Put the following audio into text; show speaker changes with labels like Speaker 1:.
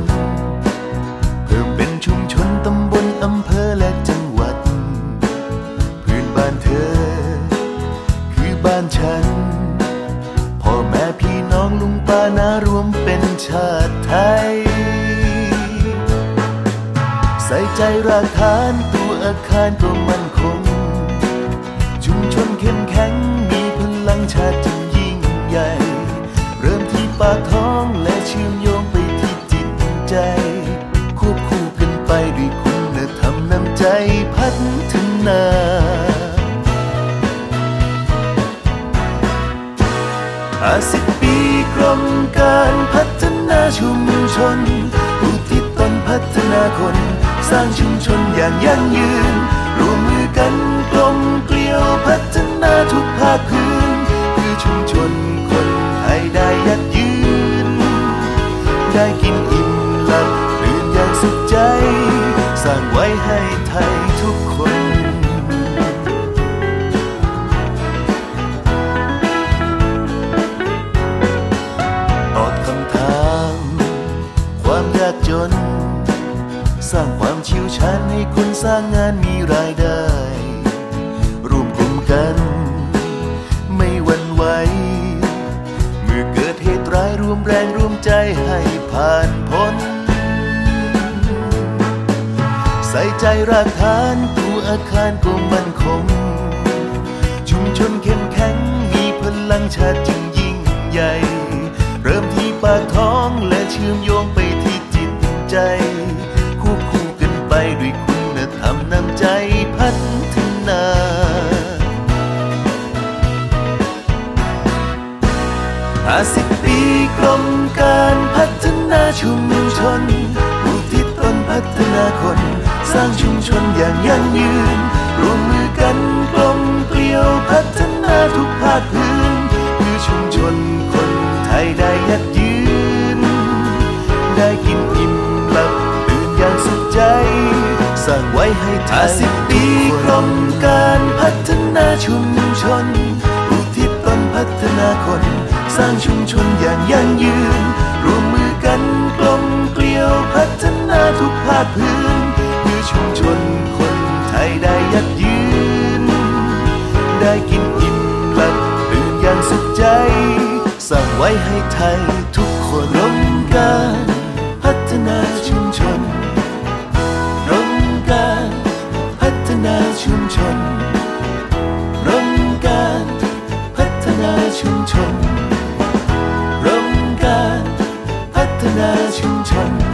Speaker 1: ล เพิ่มเป็นชุมชนตำบลอำเภอและจังหวัด พื้นบ้านเธอ คือบ้านฉัน พ่อแม่พี่น้องลุงป้านารวมเป็นชาติไทย ใส่ใจราคานตัวอาคารก็มั่นคง ชุมชนเข้มแข็งมีพลังชาติจึงยิ่งใหญ่ เริ่มที่ปากท้อง ใจพัฒนาห้าสิบปีกรมการพัฒนาชุมชนอุทิศตนพัฒนาคน สร้างชุมชนอย่างยั่งยืนร่วมมือกันกลมเกลียวพัฒนาทุกภาคพื้นเพื่อชุมชนคนไทยได้ยัดยืน ได้กินอิ่มหลับตื่นอย่างสุขใจ สร้างไว้ให้ไทยทุกคนตอบคำถาม ความยากจน สร้างความชิวชาญให้คนสร้างงานมีรายได้ ร่วมกลุ่มกัน ไม่หวั่นไหวเมื่อเกิดเหตุร้ายร่วมแรงร่วมใจให้ผ่านพ้น ใส่ใจรากฐานตัวอาคารก็มั่นคง ชุมชนเข้มแข็งมีพลังชาติจึงยิ่งใหญ่ เริ่มที่ปากท้องและเชื่อมโยงไปที่จิตใจ ควบคู่กันไปด้วยคุณธรรมนำใจพัฒนาห้าสิบปีกรมการพัฒนาชุมชนอุทิศตนพัฒนาคน สร้างชุมชนอย่างยั่งยืน ร่วมมือกันกลมเกลียวพัฒนาทุกภาคพื้นเพื่อชุมชนคนไทยได้ยัดยืน ได้กินอิ่มหลับตื่นอย่างสุขใจ สร้างไว้ให้ไทยสิบปีกรมการพัฒนาชุมชนอุทิศตนพัฒนาคน สร้างชุมชนอย่างยั่งยืน ร่วมมือกันกลมเกลียวพัฒนาทุกภาคพื้น คนไทยได้ยัดยืน ได้กินอิ่มหลับตื่นอย่างสุขใจ สร้างไว้ให้ไทยทุกคนร่วมกันพัฒนาชุมชนร่วมกันพัฒนาชุมชนร่วมกันพัฒนาชุมชนร่วมกันพัฒนาชุมชน